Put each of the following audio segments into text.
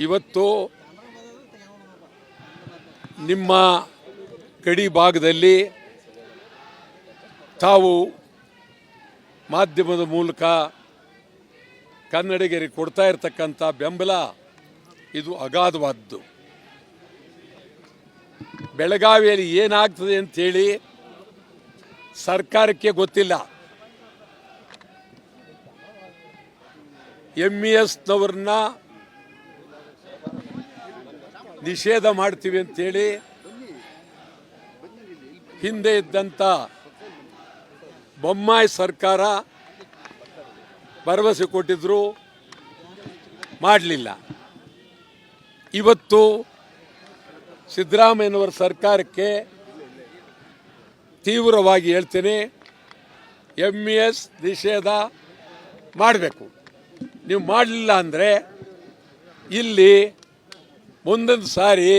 ಇವತ್ತು ನಿಮ್ಮ ಗಡಿ ಭಾಗದಲ್ಲಿ ತಾವು ಮಾಧ್ಯಮದ ಮೂಲಕ ಕನ್ನಡಿಗರಿಗೆ ಕೊಡ್ತಾ ಇರತಕ್ಕಂಥ ಬೆಂಬಲ ಇದು ಅಗಾಧವಾದ್ದು. ಬೆಳಗಾವಿಯಲ್ಲಿ ಏನಾಗ್ತದೆ ಅಂಥೇಳಿ ಸರ್ಕಾರಕ್ಕೆ ಗೊತ್ತಿಲ್ಲ. ಎಂ ಇ ಎಸ್ನವ್ರನ್ನ ನಿಷೇಧ ಮಾಡ್ತೀವಿ ಅಂತೇಳಿ ಹಿಂದೆ ಇದ್ದಂಥ ಬೊಮ್ಮಾಯಿ ಸರ್ಕಾರ ಭರವಸೆ ಕೊಟ್ಟಿದ್ರು ಮಾಡಲಿಲ್ಲ. ಇವತ್ತು ಸಿದ್ದರಾಮಯ್ಯನವರ ಸರ್ಕಾರಕ್ಕೆ ತೀವ್ರವಾಗಿ ಹೇಳ್ತೀನಿ ಎಂ ಎಸ್ ನಿಷೇಧ ಮಾಡಬೇಕು. ನೀವು ಮಾಡಲಿಲ್ಲ ಅಂದರೆ ಇಲ್ಲಿ ಮುಂದಿನ ಸಾರಿ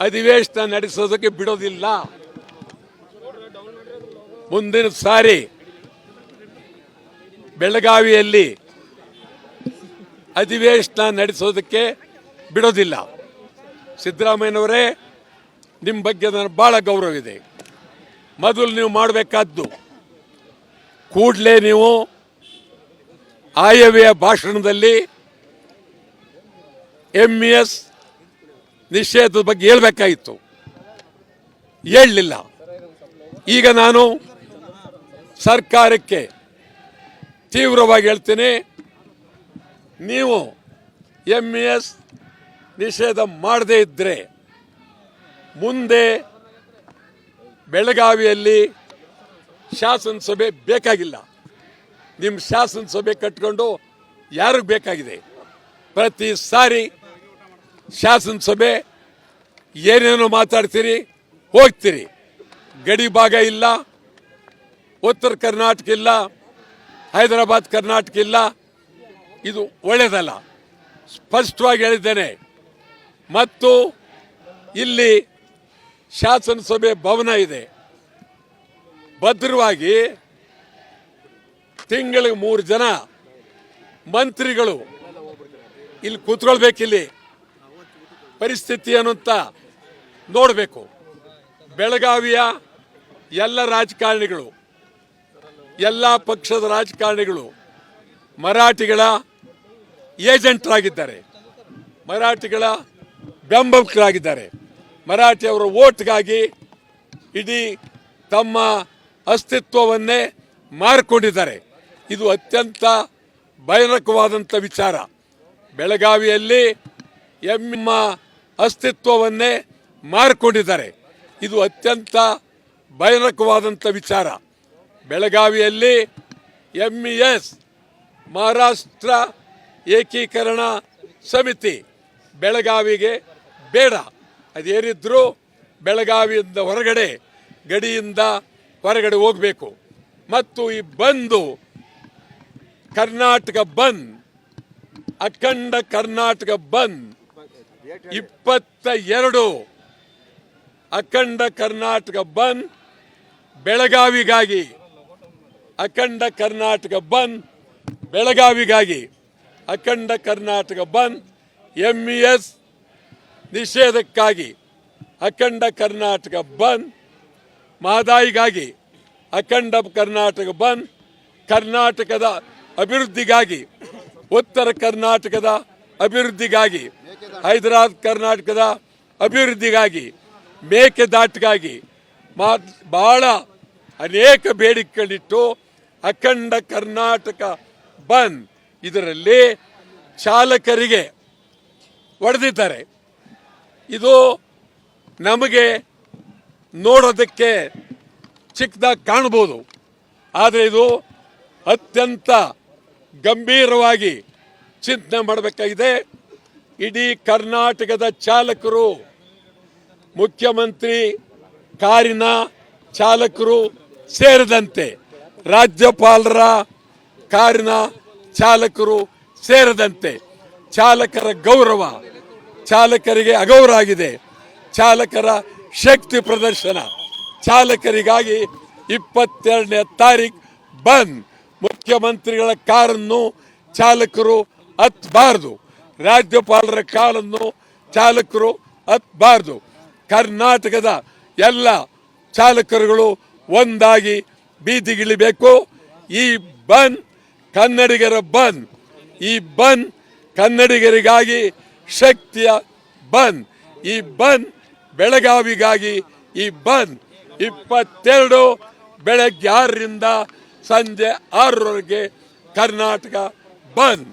ಅಧಿವೇಶನ ನಡೆಸೋದಕ್ಕೆ ಬಿಡೋದಿಲ್ಲ. ಮುಂದಿನ ಸಾರಿ ಬೆಳಗಾವಿಯಲ್ಲಿ ಅಧಿವೇಶನ ನಡೆಸೋದಕ್ಕೆ ಬಿಡೋದಿಲ್ಲ. ಸಿದ್ದರಾಮಯ್ಯನವರೇ ನಿಮ್ಮ ಬಗ್ಗೆ ನನಗೆ ಭಾಳ ಗೌರವ ಇದೆ. ಮೊದಲು ನೀವು ಮಾಡಬೇಕಾದ್ದು, ಕೂಡಲೇ ನೀವು ಆಯವ್ಯ ಭಾಷಣದಲ್ಲಿ ಎಂ ಇ ಎಸ್ ನಿಷೇಧದ ಬಗ್ಗೆ ಹೇಳಬೇಕಾಗಿತ್ತು ಹೇಳಲಿಲ್ಲ. ಈಗ ನಾನು ಸರ್ಕಾರಕ್ಕೆ ತೀವ್ರವಾಗಿ ಹೇಳ್ತೀನಿ, ನೀವು ಎಂ ಇ ಎಸ್ ನಿಷೇಧ ಮಾಡದೇ ಇದ್ದರೆ ಮುಂದೆ ಬೆಳಗಾವಿಯಲ್ಲಿ ಶಾಸನಸಭೆ ಬೇಕಾಗಿಲ್ಲ. ನಿಮ್ಮ ಶಾಸನಸಭೆ ಕಟ್ಕೊಂಡು ಯಾರಿಗೆ ಬೇಕಾಗಿದೆ? ಪ್ರತಿ ಸಾರಿ ಶಾಸನಸಭೆ ಏನೇನೋ ಮಾತಾಡ್ತೀರಿ, ಹೋಗ್ತೀರಿ. ಗಡಿ ಭಾಗ ಇಲ್ಲ, ಉತ್ತರ ಕರ್ನಾಟಕ ಇಲ್ಲ, ಹೈದರಾಬಾದ್ ಕರ್ನಾಟಕ ಇಲ್ಲ, ಇದು ಒಳ್ಳೆಯದಲ್ಲ ಸ್ಪಷ್ಟವಾಗಿ ಹೇಳಿದ್ದೇನೆ. ಮತ್ತು ಇಲ್ಲಿ ಶಾಸನಸಭೆ ಭವನ ಇದೆ. ಭದ್ರವಾಗಿ ತಿಂಗಳಿಗೆ ಮೂರು ಜನ ಮಂತ್ರಿಗಳು ಇಲ್ಲಿ ಕೂತ್ಕೊಳ್ಬೇಕಿಲ್ಲಿ. ಪರಿಸ್ಥಿತಿ ಅನ್ನುವಂತ ನೋಡಬೇಕು. ಬೆಳಗಾವಿಯ ಎಲ್ಲ ರಾಜಕಾರಣಿಗಳು, ಎಲ್ಲ ಪಕ್ಷದ ರಾಜಕಾರಣಿಗಳು ಮರಾಠಿಗಳ ಏಜೆಂಟ್ರಾಗಿದ್ದಾರೆ. ಮರಾಠಿಗಳ ಬೆಂಬಲಿಗರಾಗಿದ್ದಾರೆ ಮರಾಠಿಯವರ ಓಟ್ಗಾಗಿ ಇಡೀ ತಮ್ಮ ಅಸ್ತಿತ್ವವನ್ನೇ ಮಾರಿಕೊಂಡಿದ್ದಾರೆ. ಇದು ಅತ್ಯಂತ ಭಯಾನಕವಾದಂಥ ವಿಚಾರ. ಬೆಳಗಾವಿಯಲ್ಲಿ ಎಮ್ಮ ಅಸ್ತಿತ್ವವನ್ನೇ ಮಾರಿಕೊಂಡಿದ್ದಾರೆ. ಇದು ಅತ್ಯಂತ ಭಯಾನಕವಾದಂಥ ವಿಚಾರ. ಬೆಳಗಾವಿಯಲ್ಲಿ ಎಂ ಇ ಎಸ್ ಮಹಾರಾಷ್ಟ್ರ ಏಕೀಕರಣ ಸಮಿತಿ ಬೆಳಗಾವಿಗೆ ಬೇಡ. ಅದೇನಿದ್ರೂ ಬೆಳಗಾವಿಯಿಂದ ಹೊರಗಡೆ, ಗಡಿಯಿಂದ ಹೊರಗಡೆ ಹೋಗಬೇಕು. ಮತ್ತು ಈ ಬಂದು ಕರ್ನಾಟಕ ಬಂದ್, ಅಖಂಡ ಕರ್ನಾಟಕ ಬಂದ್ ಇಪ್ಪತ್ತ ಎರಡು ಅಖಂಡ ಕರ್ನಾಟಕ ಬಂದ್ ಬೆಳಗಾವಿಗಾಗಿ, ಅಖಂಡ ಕರ್ನಾಟಕ ಬಂದ್ ಬೆಳಗಾವಿಗಾಗಿ, ಅಖಂಡ Karnataka bandh M E S ನಿಷೇಧಕ್ಕಾಗಿ, ಅಖಂಡ ಕರ್ನಾಟಕ ಬಂದ್ ಮಹದಾಯಿಗಾಗಿ ಅಖಂಡ ಕರ್ನಾಟಕ ಬಂದ್ ಕರ್ನಾಟಕದ ಅಭಿವೃದ್ಧಿಗಾಗಿ, ಉತ್ತರ ಕರ್ನಾಟಕದ ಅಭಿವೃದ್ಧಿಗಾಗಿ, ಹೈದರಾಬಾದ್, ಕರ್ನಾಟಕದ ಅಭಿವೃದ್ಧಿಗಾಗಿ, ಮೇಕೆದಾಟಿಗಾಗಿ ಮಾ ಬಹಳ ಅನೇಕ ಬೇಡಿಕೆಗಳಿಟ್ಟು ಅಖಂಡ ಕರ್ನಾಟಕ ಬಂದ್ ಇದರಲ್ಲಿ ಚಾಲಕರಿಗೆ ಹೊಡೆದಿದ್ದಾರೆ ಇದು ನಮಗೆ ನೋಡೋದಕ್ಕೆ ಚಿಕ್ಕದಾಗಿ ಕಾಣ್ಬೋದು ಆದರೆ ಇದು ಅತ್ಯಂತ ಗಂಭೀರವಾಗಿ ಚಿಂತನೆ ಮಾಡಬೇಕಾಗಿದೆ. ಇಡೀ ಕರ್ನಾಟಕದ ಚಾಲಕರು, ಮುಖ್ಯಮಂತ್ರಿ ಕಾರಿನ ಚಾಲಕರು ಸೇರಿದಂತೆ ರಾಜ್ಯಪಾಲರ ಕಾರಿನ ಚಾಲಕರು ಸೇರದಂತೆ ಚಾಲಕರ ಗೌರವ, ಚಾಲಕರಿಗೆ ಅಗೌರವ ಆಗಿದೆ. ಚಾಲಕರ ಶಕ್ತಿ ಪ್ರದರ್ಶನ, ಚಾಲಕರಿಗಾಗಿ ಇಪ್ಪತ್ತೆರಡನೇ ತಾರೀಕು ಬಂದ್. ಮುಖ್ಯಮಂತ್ರಿಗಳ ಕಾರನ್ನು ಚಾಲಕರು ಹತ್ಬಾರ್ದು. ರಾಜ್ಯಪಾಲರ ಕಾಲನ್ನು ಚಾಲಕರು ಹತ್ಬಾರ್ದು. ಕರ್ನಾಟಕದ ಎಲ್ಲ ಚಾಲಕರುಗಳು ಒಂದಾಗಿ ಬೀದಿಗಿಳಿಬೇಕು. ಈ ಬನ್ ಕನ್ನಡಿಗರ ಬನ್. ಈ ಬನ್ ಕನ್ನಡಿಗರಿಗಾಗಿ ಶಕ್ತಿಯ ಬನ್. ಈ ಬನ್ ಬೆಳಗಾವಿಗಾಗಿ ಈ ಬನ್. ಇಪ್ಪತ್ತೆರಡು ಬೆಳಗ್ಗೆ ಆರರಿಂದ ಸಂಜೆ ಆರರವರೆಗೆ ಕರ್ನಾಟಕ ಬಂದ್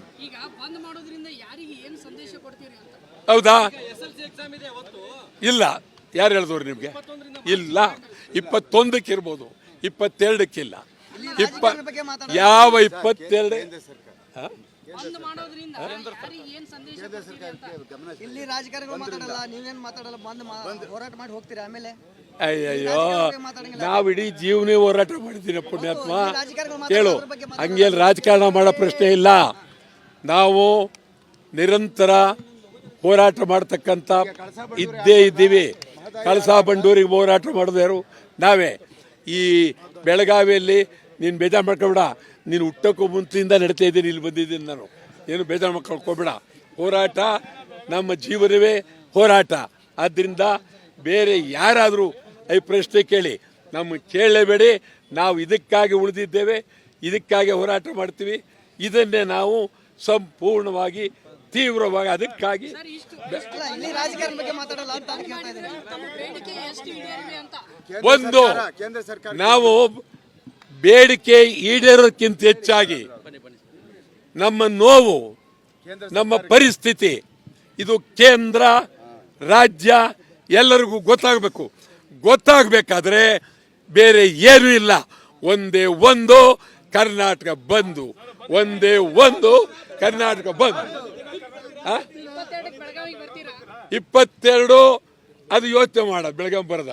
ಬಂದ್ ಮಾಡೋದ್ರಿಂದ ಯಾರಿಗೆ ಏನು ಸಂದೇಶ ಕೊಡ್ತೀರಿ ಅಂತ ಹೌದಾ? ಇಲ್ಲ. ಯಾರು ಹೇಳಿದವ್ರು ನಿಮಗೆ? ಇಲ್ಲ. ಇಪ್ಪತ್ತೊಂದಕ್ಕೆ ಇರ್ಬೋದು ಇಪ್ಪತ್ತೆರಡಕ್ಕಿಲ್ಲ ಇಪ್ಪ ಯಾವ ಇಪ್ಪತ್ತೆರಡು? ಹಾ? ಬಂದ್ ಮಾಡೋದ್ರಿಂದ ಏನು ಸಂದೇಶ ಇಲ್ಲಿ ರಾಜಕಾರಣಿಗಳು ಮಾತಾಡಲ್ಲ ನೀವೇನ್ ಮಾತಾಡಲ್ಲ ಬಂದ್ ಮಾ- ಹೋರಾಟ ಮಾಡಿ ಹೋಗ್ತೀರಾ ಆಮೇಲೆ? ಅಯ್ಯಯ್ಯೋ. ನಾವು ಇಡೀ ಜೀವನೇ ಹೋರಾಟ ಮಾಡಿದ್ದೀನಿ ಪುಣ್ಯಾತ್ಮ. ಹೇಳು ಹಂಗೇನು ರಾಜಕಾರಣ ಮಾಡೋ ಪ್ರಶ್ನೆ ಇಲ್ಲ. ನಾವು ನಿರಂತರ ಹೋರಾಟ ಮಾಡ್ತಕ್ಕಂಥ ಇದ್ದೇ ಇದ್ದೀವಿ. ಕಳಸಾ ಬಂಡೂರಿಗೆ ಹೋರಾಟ ಮಾಡಿದವರು ಯಾರು? ನಾವೇ. ಈ ಬೆಳಗಾವಿಯಲ್ಲಿ ನೀನು ಬೇಜಾರು ಮಾಡ್ಕೊಬೇಡ. ನೀನು ಹುಟ್ಟಕ್ಕೂ ಮುಂಚೆಯಿಂದ ನಡೀತಾ ಇದ್ದೀನಿ ಇಲ್ಲಿ ಬಂದಿದ್ದೀನಿ ನಾನು. ಏನು ಬೇಜಾರು ಮಾಡ್ಕೊಳ್ಕೋಬೇಡ ಹೋರಾಟ ನಮ್ಮ ಜೀವನವೇ ಹೋರಾಟ. ಆದ್ದರಿಂದ ಬೇರೆ ಯಾರಾದರೂ ಈ ಪ್ರಶ್ನೆ ಕೇಳಿ ನಮ್ಮ ಕೇಳಲೇಬೇಡಿ ನಾವು ಇದಕ್ಕಾಗಿ ಉಳಿದಿದ್ದೇವೆ. ಇದಕ್ಕಾಗಿ ಹೋರಾಟ ಮಾಡ್ತೀವಿ. ಇದನ್ನೇ ನಾವು ಸಂಪೂರ್ಣವಾಗಿ ತೀವ್ರವಾಗಿ ಅದಕ್ಕಾಗಿ ಅಲ್ಲ ಇಲ್ಲಿ ರಾಜಕಾರಣ ಬಗ್ಗೆ ಮಾತಾಡಲ್ಲ ಅಂತ ನಾನು ಕೇಳ್ತಾ ಇದ್ದೀನಿ. ತಮ್ಮ ಬೇಡಿಕೆ ಎಷ್ಟು ಈಡೇರಲಿ ಅಂತ. ಒಂದು ಕೇಂದ್ರ ಸರ್ಕಾರ. ನಾವು ಬೇಡಿಕೆ ಈಡೇರೋಕ್ಕಿಂತ ಹೆಚ್ಚಾಗಿ ನಮ್ಮ ನೋವು ನಮ್ಮ ಪರಿಸ್ಥಿತಿ ಇದು ಕೇಂದ್ರ ರಾಜ್ಯ ಎಲ್ಲರಿಗೂ ಗೊತ್ತಾಗಬೇಕು. ಗೊತ್ತಾಗಬೇಕಾದ್ರೆ ಬೇರೆ ಏನೂ ಇಲ್ಲ. ಒಂದೇ ಒಂದು ಕರ್ನಾಟಕ ಬಂದು ಒಂದೇ ಒಂದು ಕರ್ನಾಟಕ ಬಂದು. ಇಪ್ಪತ್ತೆರಡು ಅದು ಯೋಚನೆ ಮಾಡ ಬೆಳಗಾವಿ ಬರದ.